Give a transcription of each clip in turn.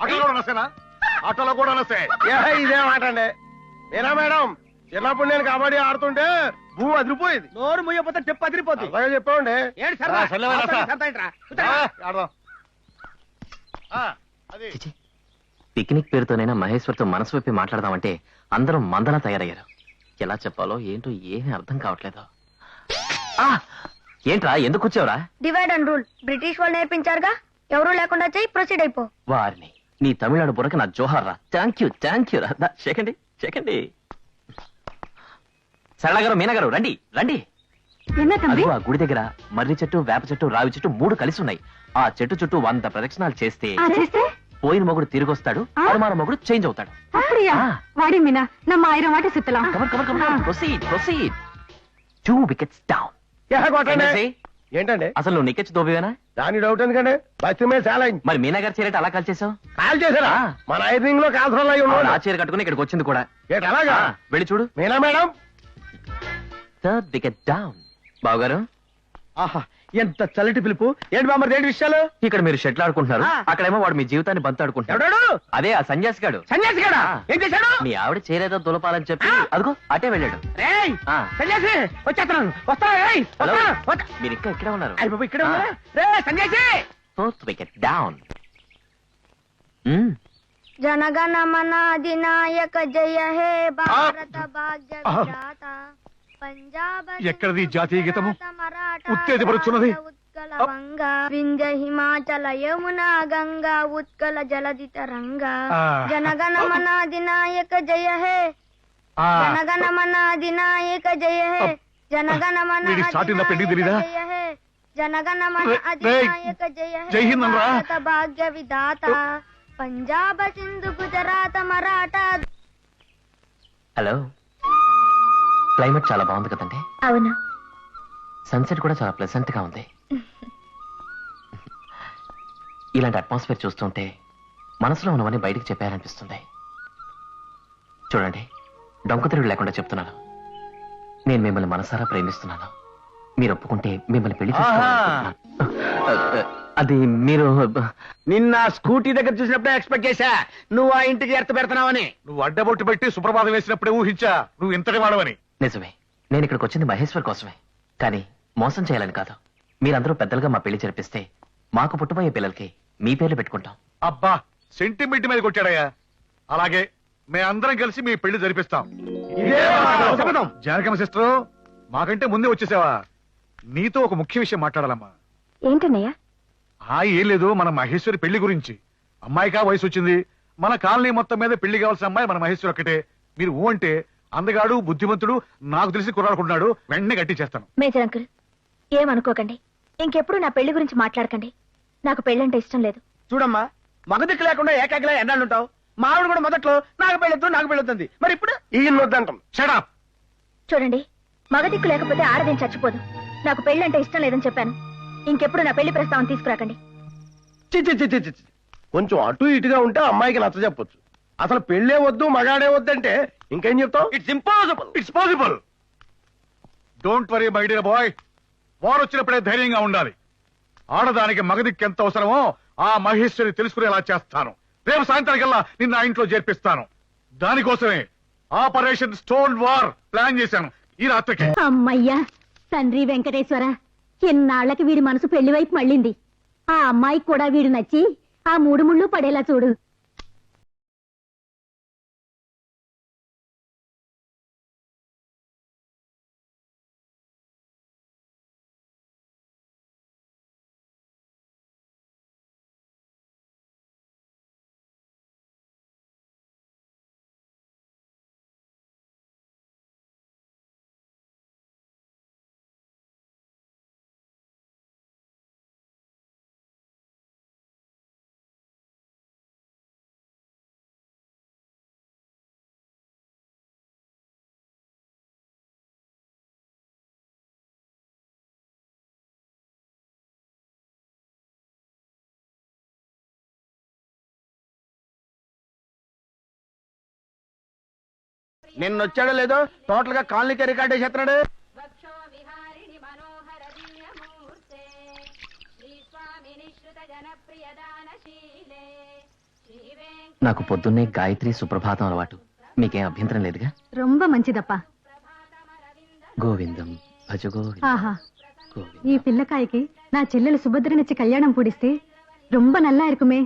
కూడా ఆటోలో కూడా ఇదే మాట అండి. ఏనా మేడం చిన్నప్పుడు నేను కబడ్డీ ఆడుతుంటే భూమి అదిరిపోయేది. నోరు ముయ్యపోతే చెప్పు అదిరిపోతుంది అలాగే చెప్పండి ఏంటి సరదా. ఆడదాం. అది. పిక్నిక్ పేరుతోనైనా మహేశ్వర్తో మనసు విప్పి మాట్లాడదామంటే అందరం మందలా తయారయ్యారు. ఎలా చెప్పాలో ఏంటో ఏమీ అర్థం కావట్లేదు. ఆ! ఏంట్రా ఎందుకు వచ్చావురా డివైడ్ అండ్ రూల్ బ్రిటిష్ వాళ్ళు నేర్పించారుగా ఎవరు లేకుండా చెయ్యి ప్రొసీడ్ అయిపో వారిని నీ తమిళనాడు బుర్రకి నా జోహార్ రా థ్యాంక్ యూ థ్యాంక్ యూ రా చెకండి చెకండి సరళ గారు మీనా గారు రండి రండి అదిగో ఆ గుడి దగ్గర మర్రి చెట్టు వేప చెట్టు రావి చెట్టు మూడు కలిసి ఉన్నాయి ఆ చెట్టు చుట్టూ వంద ప్రదక్షిణాలు చేస్తే చేస్తే పోయిన మొగుడు తిరిగి వస్తాడు అనుమాన మొగుడు చేంజ్ అవుతాడు அப்படியா ஆ. வாடி மீனா நம்ம ஆயிரம் வாட்டி சுத்தலாம் comer comer comer proceed proceed two wickets down ఏ, కొట్టండి. ఏంటండి? అసలు నువ్వు నికెచ్ దోబివేనా దాని డౌట్ ఎందుకండి? మీద చాలా అయింది. మరి మీనా గారు చేరేట అలా కాల్ చేసావు? కాల్ చేశారా? ఆ. మన ఐరింగ్లో కాల్సరాలు అయి ఆవిడ ఆ ఉన్నాడు చీర కట్టుకుని ఇక్కడికి వచ్చింది కూడా. ఏంటి అలాగా? వెళ్ళి చూడు. Meena madam? Third wicket down బావగారు? ఆహా ఎంత చల్లటి పిలుపు. ఏంటి బామ్మ ఏంటి విషయాలు? ఇక్కడ మీరు షెట్లు ఆడుకుంటున్నారు. ఆ. అక్కడేమో వాడు మీ జీవితాన్ని బంత్ ఆడుకుంటాడు ఎవడాడు? అదే ఆ సన్యాసి గాడు. సన్యాసి గడా. ఏం చేశాడు? మీ ఆవిడ చేరేదో దులపాలని చెప్పి ఆ. అదిగో అటే వెళ్ళాడు. రేయ్ ఆ. సన్యాసి వచ్చేస్తున్నాను. వస్తాను రేయ్ హలో. వస్తాను. వస్తా- మీరు ఇంకా ఇక్కడే ఉన్నారు. అయ్య బాబు ఇక్కడే ఉన్నారా? రే సన్యాసి! ఫోర్త్ వికెట్ డౌన్ జనగణ మన అధినాయక జయ హే భారత భాగ్య విధాత పంజాబ్ ఎక్కడిది జాతీయ గీతము? మరాఠా ఉత్తేజపరుచున్నది. వింధ్య హిమాచల యమున గంగా ఉత్కల జలధి తరంగ. జనగణ మన అధినాయక జయ హే. జనగణ మన అధినాయక జయ హే. జనగణ మన తెలీదా? జయ హే. జనగణ మన అధినాయక జయ హే? భారత భాగ్య విధాత. పంజాబ్ సింధు గుజరాత్ మరాఠా. హలో. క్లైమేట్ చాలా బాగుంది కదండి. అవును. సన్సెట్ కూడా చాలా ప్లెసెంట్గా ఉంది. ఇలాంటి అట్మాస్ఫియర్ చూస్తుంటే మనసులో ఉన్నవన్నీ బయటికి చెప్పారనిపిస్తుంది. చూడండి డొంక తిరుగు లేకుండా చెప్తున్నాను. నేను మిమ్మల్ని మనసారా ప్రేమిస్తున్నాను. మీరు ఒప్పుకుంటే మిమ్మల్ని పెళ్ళి చేసుకోవాలనుకుంటున్నాను. అది మీరు నిన్న స్కూటీ దగ్గర చూసినప్పుడే ఎక్స్పెక్ట్ చేశా. నువ్వు ఆ ఇంటికి ఎర్త పెడుతున్నావని. నువ్వు అడ్డబొట్టు పెట్టి సుప్రభాతం వేసినప్పుడే ఊహించా. నువ్వు ఇంతటి వాడవని. నిజమే. నేను ఇక్కడికి వచ్చింది మహేశ్వర్ కోసమే. కానీ మోసం చేయాలని కాదు. మీరందరూ పెద్దలుగా మా పెళ్ళి జరిపిస్తే మాకు పుట్టబోయే పిల్లలకి మీ పేర్లు పెట్టుకుంటాం. అబ్బా సెంటిమెంట్ మీద కొట్టాడయ్యా. అలాగే మేమందరం కలిసి మీ పెళ్ళి జరిపిస్తాం. జానకమ్మ సిస్టర్ మాకంటే ముందే వచ్చేసావా? నీతో ఒక ముఖ్య విషయం మాట్లాడాలమ్మా. ఏంటన్నయ్య? ఆ ఏం లేదు మన మహేశ్వరి పెళ్ళి గురించి. అమ్మాయికా వయసు వచ్చింది. మన కాలనీ మొత్తం మీద పెళ్ళి కావాల్సిన అమ్మాయి మన మహేశ్వరి ఒక్కటే. మీరు ఊ అంటే అందగాడు బుద్ధిమంతుడు నాకు తెలిసి కుర్రాడుకున్నాడు వెంటనే గట్టి చేస్తాను. మేజర్ అంకుల్ ఏమనుకోకండి. ఇంకెప్పుడు నా పెళ్ళి గురించి మాట్లాడకండి. నాకు పెళ్ళంటే ఇష్టం లేదు. చూడమ్మా మగదిక్కు లేకుండా ఏకాకిలా ఎన్నాళ్ళు ఉంటావు మా ఆవిడ కూడా మొదట్లో నాకు పెళ్ళొద్దు నాకు పెళ్ళొద్దు మరి ఇప్పుడు? ఈయన వద్దంటాం. షడప్ చూడండి మగదిక్కు లేకపోతే ఆడదేం చచ్చిపోదు. నాకు పెళ్ళంటే ఇష్టం లేదని చెప్పాను. ఇంకెప్పుడు నా పెళ్ళి ప్రస్తావన తీసుకురాకండి. చి చి చి చి చి, చి. కొంచెం అటు ఇటుగా ఉంటే అమ్మాయికి నచ్చ చెప్పొచ్చు అసలు పెళ్ళే వద్దు మగాడే వద్దంటే ఇంకేం చెప్తావు? It's impossible it's possible don't worry my dear boy వారు వచ్చినప్పుడే ధైర్యంగా ఉండాలి. ఆడదానికి మగదికి ఎంత అవసరమో ఆ మహేశ్వరి తెలుసుకునేలా చేస్తాను. రేపు సాయంత్రానికల్లా నిన్న ఇంట్లో చేర్పిస్తాను. దానికోసమే ఆపరేషన్ స్టోన్ వార్ ప్లాన్ చేశాను. ఈ రాత్రికి. అమ్మయ్యా తండ్రి వెంకటేశ్వర ఎన్నాళ్ళకి వీడి మనసు పెళ్ళి వైపు మళ్ళింది? ఆ అమ్మాయికి కూడా వీడు నచ్చి ఆ మూడు ముళ్ళు పడేలా చూడు. నిన్న వచ్చాడో లేదో టోటల్ గా కాలనీకి రికార్డ్ చేస్తున్నాడు నాకు పొద్దున్నే గాయత్రి సుప్రభాతం అలవాటు మీకేం అభ్యంతరం లేదుగా రొంబ మంచిదప్పా గోవిందం భజ గోవిందం ఆహా గోవిందం ఈ పిల్లకాయకి నా చెల్లెలు సుభద్రనిచ్చి కళ్యాణం పూడిస్తే రొంబ నల్లా இருக்குமே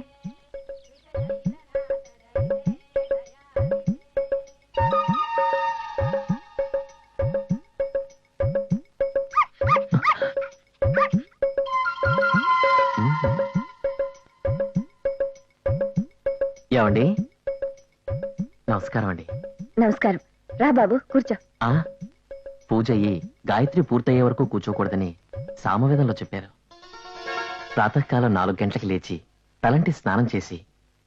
ఏమండి నమస్కారం అండి నమస్కారం. రా బాబు కూర్చో. ఆ? పూజ అయ్యి గాయత్రి పూర్తయ్యే వరకు కూర్చోకూడదని సామవేదంలో చెప్పారు. ప్రాతకాలం నాలుగు గంటలకి లేచి తలంటి స్నానం చేసి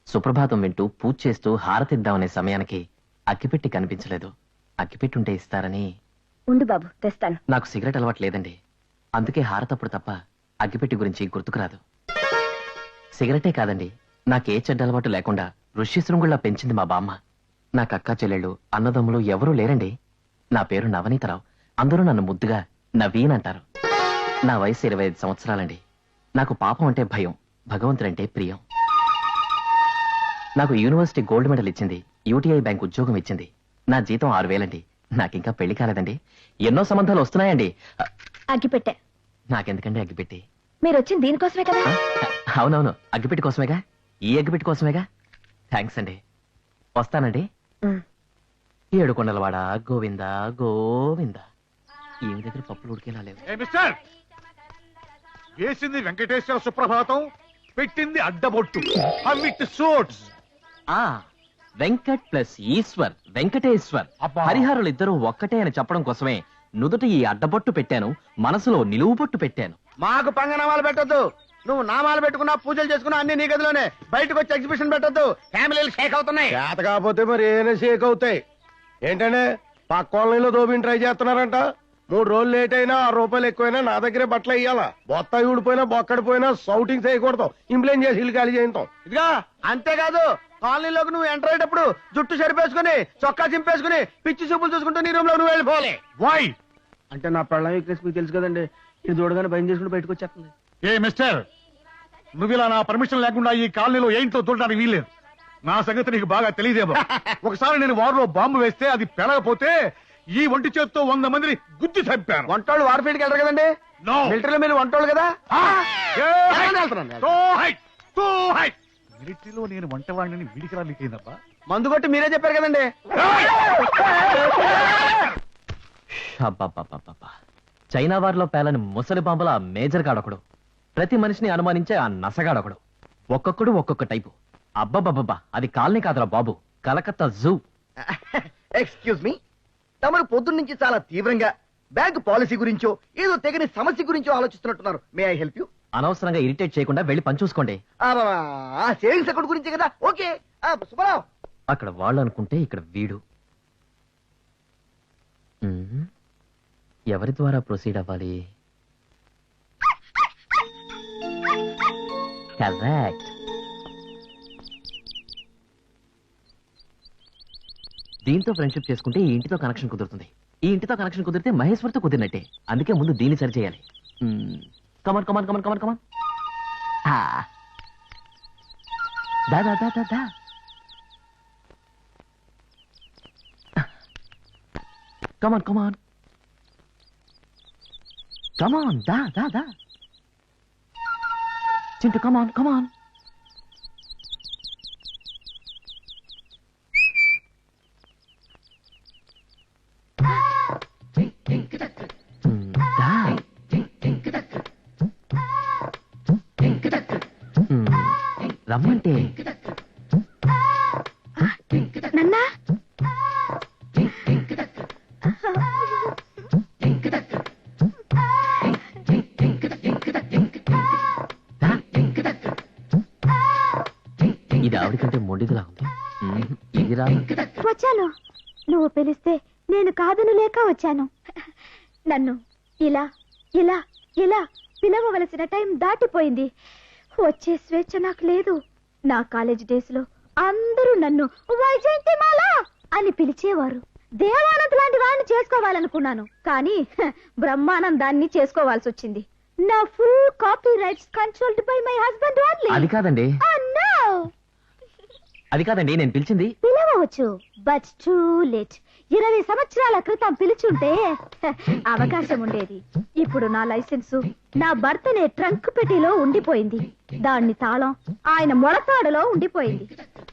సుప్రభాతం వింటూ పూజ చేస్తూ హారతిద్దామనే సమయానికి అగ్గిపెట్టి కనిపించలేదు. అగ్గిపెట్టి ఉంటే ఇస్తారని ఉండు బాబు తెస్తాను. నాకు సిగరెట్ అలవాటు లేదండి అందుకే హారతప్పుడు తప్ప అగ్గిపెట్టి గురించి గుర్తుకురాదు సిగరెటే కాదండి నాకే చెడ్డ అలవాటు లేకుండా ఋష్యశృంగుల్లా పెంచింది మా బామ్మ. నాకు అక్కా చెల్లెళ్ళు అన్నదమ్ములు ఎవరూ లేరండి. నా పేరు నవనీతరావు. అందరూ నన్ను ముద్దుగా నవీన్ అంటారు. నా వయసు ఇరవై ఐదు సంవత్సరాలండి. నాకు పాపం అంటే భయం భగవంతుడంటే ప్రియం. నాకు యూనివర్సిటీ గోల్డ్ మెడల్ ఇచ్చింది యూటీఐ బ్యాంక్ ఉద్యోగం ఇచ్చింది. నా జీతం ఆరు వేలండి. నాకింకా పెళ్ళి కాలేదండి. ఎన్నో సంబంధాలు వస్తున్నాయండి. అగ్గిపెట్టె. నాకెందుకండి అగ్గిపెట్టి? మీరు వచ్చింది దీనికోసమే కదా? అవునవును. అగ్గిపెట్టి కోసమేగా? ఈ అగ్గిపెట్టి కోసమేగా? థ్యాంక్స్ అండి. వస్తానండి. ఉమ్. ఏడు కొండలవాడ గోవింద గోవింద. ఏమి దగ్గర పప్పులు ఉడికేలా లేవు. ఏ మిస్టర్! వేసింది వెంకటేశ్వర సుప్రభాతం పెట్టింది అడ్డబొట్టు. సూట్స్ ఆ వెంకట్ ప్లస్ ఈశ్వర్ వెంకటేశ్వర్. అబ్బా. హరిహరులు ఇద్దరు ఒక్కటే అని చెప్పడం కోసమే నుదుట ఈ అడ్డబొట్టు పెట్టాను మనసులో నిలువు బొట్టు పెట్టాను. మాకు పంగనామాలు పెట్టొద్దు. నువ్వు నామాలు పెట్టుకున్నా పూజలు చేసుకున్నా అన్ని నీ గదిలోనే. బయటకు వచ్చి ఎగ్జిబిషన్ పెట్టొద్దు. ఫ్యామిలీలు షేక్ అవుతున్నాయి. చేత కాకపోతే మరి ఏమైనా షేక్ అవుతాయి. ఏంటంటే పక్క కాలనీలో దోబిని ట్రై చేస్తున్నారంట. మూడు రోజులు లేట్ అయినా ఆరు రూపాయలు ఎక్కువైనా నా దగ్గరే బట్టలు ఇయ్యాలా బొత్త ఊడిపోయినా బొక్కడిపోయినా సౌటింగ్ చేయకూడదు. ఇంప్లైన్ చేసి ఇల్లు ఖాళీ చేయించాం. ఇదిగా అంతేకాదు కాలనీలోకి నువ్వు ఎంటర్ అయ్యేటప్పుడు జుట్టు సరిపేసుకుని చొక్కా చింపేసుకుని పిచ్చి చూపులు చూసుకుంటూ నీ రూమ్లో నువ్వు వెళ్ళిపోవాలి. వై అంటే నా పెళ్ళం వీక్నెస్ మీకు తెలుసు కదండి. ఇది చూడగానే భయం చేసుకుని బయటకు వచ్చేస్తుంది. ఏ మిస్టర్? నువ్వు ఇలా నా పర్మిషన్ లేకుండా ఈ కాలనీలో ఏంటో చూడడానికి వీల్లేదు. నా సంగతి నీకు బాగా తెలియదేమో. ఒకసారి నేను వారిలో బాంబు వేస్తే అది పెరగపోతే ఈ ఒంటి చేత్తో వంద మందిని గుద్ది చంపాను. వంటోళ్ళు వార్ఫీల్డ్కి వెళ్ళరు కదండి? No. మిలిటరీలో మీరు వంటోళ్ళు కదా! ఏ! వెళ్తున్నాను, వెళ్తున్నాను. మిలిటరీలో నేను వంటవాడిని వీడికి రాలికైందబ్బా మందు కొట్టి మీరే చెప్పారు కదండి? అబ్బబ్బబ్బబ్బబ్బా. చైనా వారిలో పేలని ముసలి బాంబుల ఆ మేజర్ గాడొకడు. ప్రతి మనిషిని అనుమానించే ఆ నసగాడొకడు. ఒక్కొక్కడు ఒక్కొక్క టైపు. అబ్బబ్బబ్బబ్బా అది కాలనీ కాదురా బాబు. కలకత్తా జూ. ఎక్స్క్యూజ్ మీ తమరు పొద్దున్న నుంచి చాలా తీవ్రంగా బ్యాంక్ పాలసీ గురించో ఏదో తెగని సమస్య గురించో ఆలోచిస్తున్నట్టున్నారు. మే ఐ హెల్ప్ యూ అనవసరంగా ఇరిటేట్ చేయకుండా వెళ్ళి పని చూసుకోండి. ఆ సేవింగ్స్ అకౌంట్ గురించి కదా? ఓకే. సుబ్బారావు. అక్కడ వాళ్ళు అనుకుంటే ఇక్కడ వీడు. ఎవరి ద్వారా ప్రొసీడ్ అవ్వాలి? కరెక్ట్ దీంతో ఫ్రెండ్షిప్ చేసుకుంటే ఈ ఇంటితో కనెక్షన్ కుదురుతుంది. ఈ ఇంటితో కనెక్షన్ కుదిరితే మహేశ్వర్తో కుదిరినట్టే. అందుకే ముందు దీన్ని సరి చేయాలి. Come on come on come on come on come on దా దా దా దా దా. Chintu, come on, come on. Hmm. Hmm, రమ్మంటే ఇది ఆవిడకంటే మొండిదిలా ఉంది. ఇది రా వచ్చాను. నువ్వు పిలిస్తే నేను కాదను లేక వచ్చాను. నన్ను ఇలా ఇలా ఇలా పిలవవలసిన టైం దాటిపోయింది. వచ్చే స్వేచ్ఛ నాకు లేదు. నా కాలేజ్ డేస్లో అందరూ నన్ను వైజయంతిమాల అని పిలిచేవారు. దేవానంద్ లాంటి వాడిని చేసుకోవాలనుకున్నాను. కానీ బ్రహ్మానందాన్ని చేసుకోవాల్సి వచ్చింది నా full copy rights controlled by my husband only అది కాదండి. నో అది కాదండి నేను పిలిచింది. పిలవచ్చు బట్ టూ లేట్ ఇరవై సంవత్సరాల క్రితం పిలుచుంటే అవకాశం ఉండేది. ఇప్పుడు నా లైసెన్సు నా భర్తనే ట్రంక్ పెట్టిలో ఉండిపోయింది. దాన్ని తాళం ఆయన మొడతాడులో ఉండిపోయింది.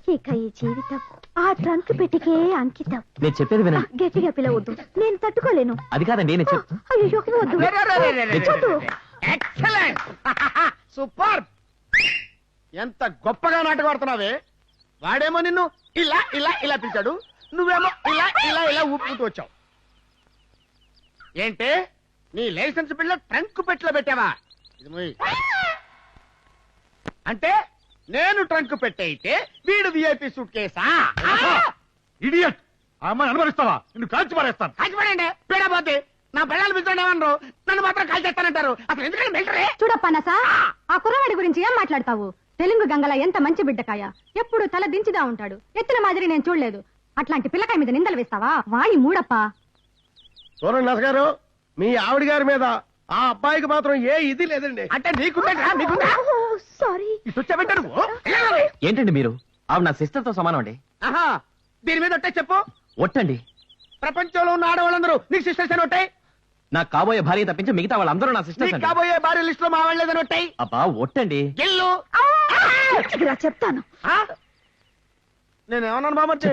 ఇక ఈ జీవితం ఆ ట్రంక్ పెట్టికే అంకితం. నేను చెప్పేది వినండి. గట్టిగా పిలవద్దు. నేను తట్టుకోలేను. అది కాదండి నేను చెప్ అయ్యో వద్దు. వద్దు ఎక్సలెంట్ సూపర్! ఎంత గొప్పగా నాటకడుతున్నావే వాడేమో నిన్ను ఇలా ఇలా ఇలా పిలిచాడు. నువ్వేమో ఇలా ఇలా ఇలా ఊపుకుంటూ వచ్చావు. ఏంటే? నీ లైసెన్స్ బిల్ల ట్రంక్ పెట్టిలో పెట్టావా? ఇది మొయ్. అంటే నేను ట్రంక్ పెట్టయితే వీడు విఐపి సూట్ కేసా ఇడియట్ అమ్మాయి అనుభవిస్తావా నిన్ను కాల్చి పారేస్తాను. కాల్చిపడండి పీడపోతే నా పిల్లలు ఏమన్నారు నన్ను మాత్రం కాల్చేస్తానంటారు. అసలు ఎందుకంటే మిలిటరీ? చూడప్పనసా ఆ కుర్రవాడి గురించి ఏం మాట్లాడతావు? తెలుగు గంగల ఎంత మంచి బిడ్డకాయ? ఎప్పుడు తల దించుదా ఉంటాడు. ఎత్తుల మాదిరి నేను చూడలేదు. అట్లాంటి పిల్లకాయ మీద నిందలు వేస్తావా? వాయి మూడప్పా. చూడండి నసగారు మీ ఆవిడ గారి మీద ఆ అబ్బాయికి మాత్రం ఏ ఇది లేదండి. అంటే సారీ. ఏంటండి మీరు? ఆవిడ నా సిస్టర్తో సమానం అండి. ఆహా దీని మీద ఒట్టే చెప్పు. ఒట్టండి. ప్రపంచంలో ఉన్న ఆడవాళ్ళందరూ నీకు సిస్టర్స్ అని ఒట్టాయి నాకు కాబోయే భార్య తప్పించి మిగతా వాళ్ళందరూ నా సిస్టర్స్ నీకు అండి. కాబోయే భార్య లిస్ట్లో మా వాళ్ళేదని ఒట్టాయి అబ్బా ఒట్టండి. గిల్లు. చెప్తాను. ఆ? నేను ఏమన్నాను బామర్చి.